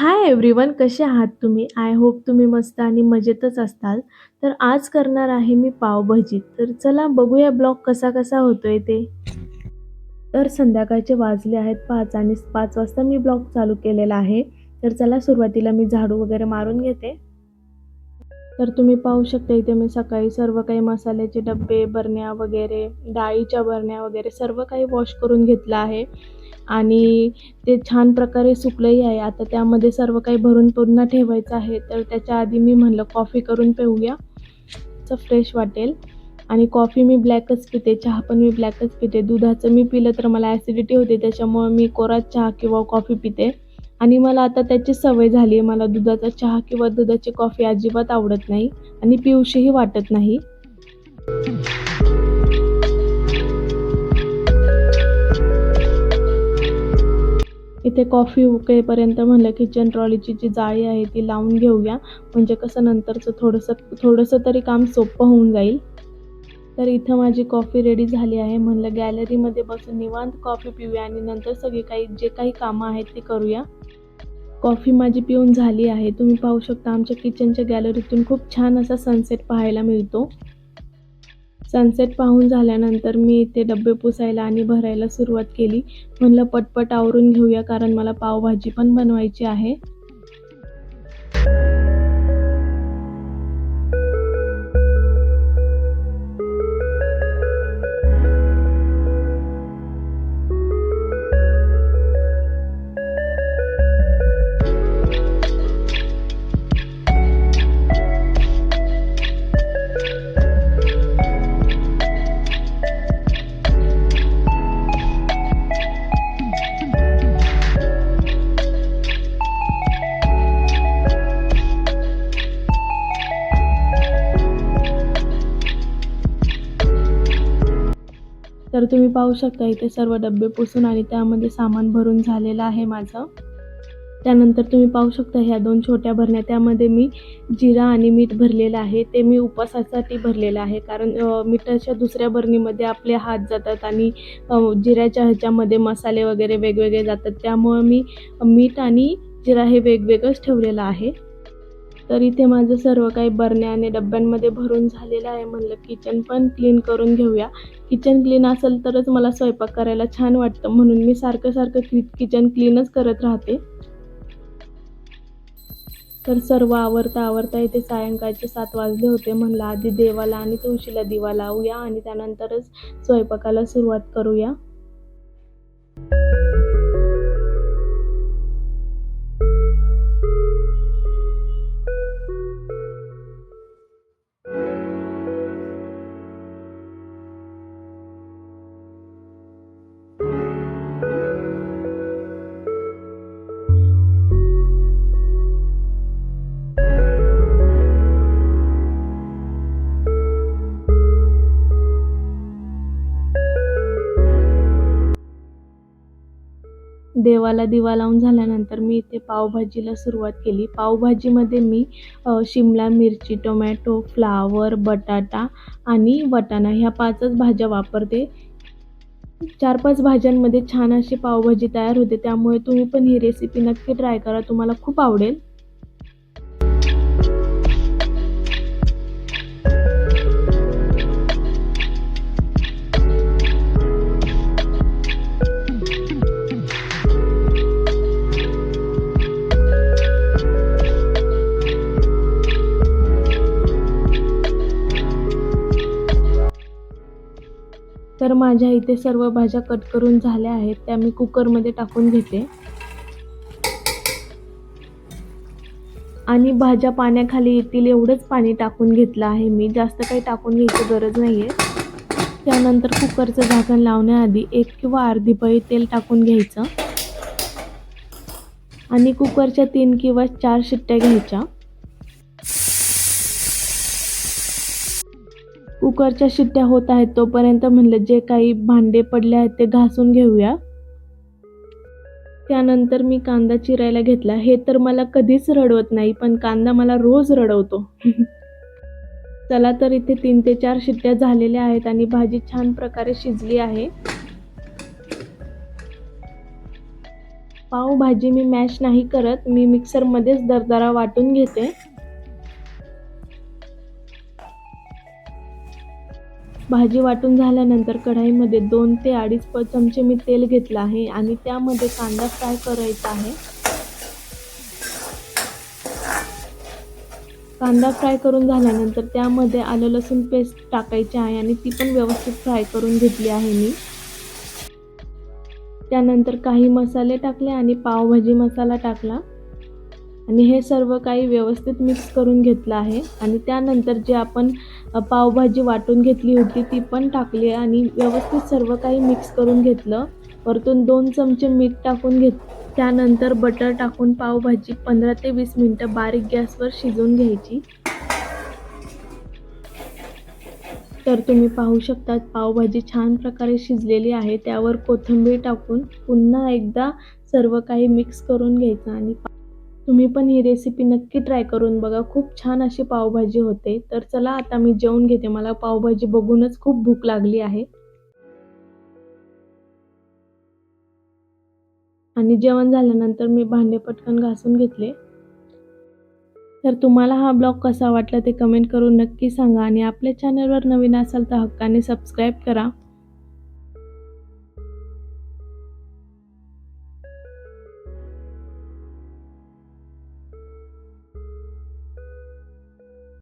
Hi everyone कसे आहात तुम्ही? आय होप तुम्ही मस्त आणि मजेतच असताल. तर आज करणार आहे मी पावभाजी. तर चला बघूया ब्लॉग कसा कसा होतोय ते. तर संध्याकाळचे वाजले आहेत पाच आणि पाच वाजता मी ब्लॉग चालू केलेला आहे. तर चला सुरुवातीला मी झाडू वगैरे मारून घेते. तर तुम्ही पाहू शकता इथे मी सकाळी सर्व काही मसाल्याचे डब्बे, बरण्या वगैरे, डाळीच्या बरण्या वगैरे सर्व काही वॉश करून घेतलं आहे. आणि ते छान प्रकारे सुकलंही आहे. आता त्यामध्ये सर्व काही भरून पुन्हा ठेवायचं आहे. तर त्याच्या आधी मी म्हणलं कॉफी करून पिऊया, तर फ्रेश वाटेल. आणि कॉफी मी ब्लॅकच पिते, चहा पण मी ब्लॅकच पिते. दुधाचं मी पिलं तर मला ॲसिडिटी होते त्याच्यामुळं मी कोराच चहा किंवा कॉफी पिते. आणि मला आता त्याची सवय झाली आहे. मला दुधाचा चहा किंवा दुधाची कॉफी अजिबात आवडत नाही आणि पिऊशीही वाटत नाही. इथे कॉफी उकळेपर्यंत म्हणलं किचन ट्रॉलीची जी जाळी आहे ती लावून घेऊया. म्हणजे कसं नंतरचं थोडंसं थोडंसं तरी काम सोपं होऊन जाईल. तर इथं माझी कॉफी रेडी झाली आहे. म्हणलं गॅलरीमध्ये बसून निवांत कॉफी पिऊया आणि नंतर सगळी काही जे काही कामं आहेत ती करूया. कॉफी माझी पिऊन झाली आहे. तुम्ही पाहू शकता आमच्या किचनच्या गॅलरीतून खूप छान असा सनसेट पाहायला मिळतो. सनसेट पाहून झाल्यानंतर मी इथे डबे पुसायला आणि भरायला सुरुवात केली. म्हणलं पटपट आवरून घेऊया कारण मला पावभाजी पण बनवायची आहे. तर तुम्ही पाहू शकता इथे सर्व डबे पुसून आणि त्यामध्ये सामान भरून झालेलं आहे माझं. त्यानंतर तुम्ही पाहू शकता ह्या दोन छोट्या भरण्या त्यामध्ये मी जिरा आणि मीठ भरलेलं आहे. ते मी उपवासासाठी भरलेलं आहे. कारण मिठाच्या दुसऱ्या भरणीमध्ये आपले हात जातात आणि जिऱ्याच्या ह्याच्यामध्ये मसाले वगैरे वेगवेगळे जातात. त्यामुळं मी मीठ आणि जिरा हे वेगवेगळंच ठेवलेलं आहे. तर इथे माझं सर्व काही बरण्या आणि डब्यांमध्ये भरून झालेलं आहे. म्हणलं किचन पण क्लीन करून घेऊया. किचन क्लीन असेल तरच मला स्वयंपाक करायला छान वाटतं म्हणून मी सारखं-सारखं कि किचन क्लीनच करत राहते. तर सर्व आवरता-आवरता इथे सायंकाळचे सात वाजले होते. म्हणलं आधी देवाला आणि तुळशीला दिवा लावूया आणि त्यानंतरच स्वयंपाकाला सुरुवात करूया. देवाला दिवा लावून झाल्यानंतर मी इथे पावभाजीला सुरुवात केली. पावभाजीमध्ये मी शिमला मिरची, टोमॅटो, फ्लावर बटाटा आणि वटाणा ह्या पाचच भाज्या वापरते. 4-5 भाज्यांमध्ये छान अशी पावभाजी तयार होते. त्यामुळे तुम्ही पण ही रेसिपी नक्की ट्राय करा. तुम्हाला खूप आवडेल. तर माझ्या इथे सर्व भाज्या कट करून झाल्या आहेत. त्या मी कुकरमध्ये टाकून घेते. आणि भाज्या पाण्याखाली येतील एवढंच पाणी टाकून घेतलं आहे मी. जास्त काही टाकून घ्यायची गरज नाही आहे. त्यानंतर कुकरचं झाकण लावण्याआधी एक किंवा अर्धी पळी तेल टाकून घ्यायचं. आणि कुकरच्या तीन किंवा चार शिट्ट्या घ्यायच्या. कुकरच्या शिट्ट्या होत आहेत तोपर्यंत म्हणलं जे काही भांडे पडले आहेत ते घासून घेऊया. त्यानंतर मी कांदा चिरायला घेतला. हे तर मला कधीच रडवत नाही, पण कांदा मला रोज रडवतो. चला तर इथे तीन ते चार शिट्ट्या झालेल्या आहेत आणि भाजी छान प्रकारे शिजली आहे. पावभाजी मी मॅश नाही करत मी मिक्सरमध्येच दरदरा वाटून घेते भाजी वाटून झाल्यानंतर कढाईमध्ये दोन ते अडीच प चमचे मी तेल घेतलं आहे आणि त्यामध्ये कांदा फ्राय करायचा आहे. कांदा फ्राय करून झाल्यानंतर त्यामध्ये आलं लसूण पेस्ट टाकायची आहे आणि ती पण व्यवस्थित फ्राय करून घेतली आहे मी. त्यानंतर काही मसाले टाकले आणि पावभाजी मसाला टाकला. आणि हे सर्व काही व्यवस्थित मिक्स करून घेतलं आहे. आणि त्यानंतर जे आपण पावभाजी वाटून घेतली होती ती पण टाकली आणि व्यवस्थित सर्व काही मिक्स करून घेतलं. वरतून दोन चमचे मीठ टाकून घेत त्यानंतर बटर टाकून पावभाजी पंधरा ते वीस मिनटं बारीक गॅसवर शिजवून घ्यायची. तर तुम्ही पाहू शकता पावभाजी छान प्रकारे शिजलेली आहे. त्यावर कोथिंबीर टाकून पुन्हा एकदा सर्व काही मिक्स करून घ्यायचं आणि पा- तुम्ही पण ही रेसिपी नक्की ट्राय करून बघा. खूप छान अशी पावभाजी होते. तर चला आता मी जेवून घेते. मला पावभाजी बघूनच खूप भूक लागली आहे. आणि जेवण झाल्यानंतर मी भांडे पटकन घासून घेतले. तर तुम्हाला हा ब्लॉग कसा वाटला ते कमेंट करून नक्की सांगा. आणि आपल्या चॅनलवर नवीन असाल तर हक्काने सबस्क्राईब करा.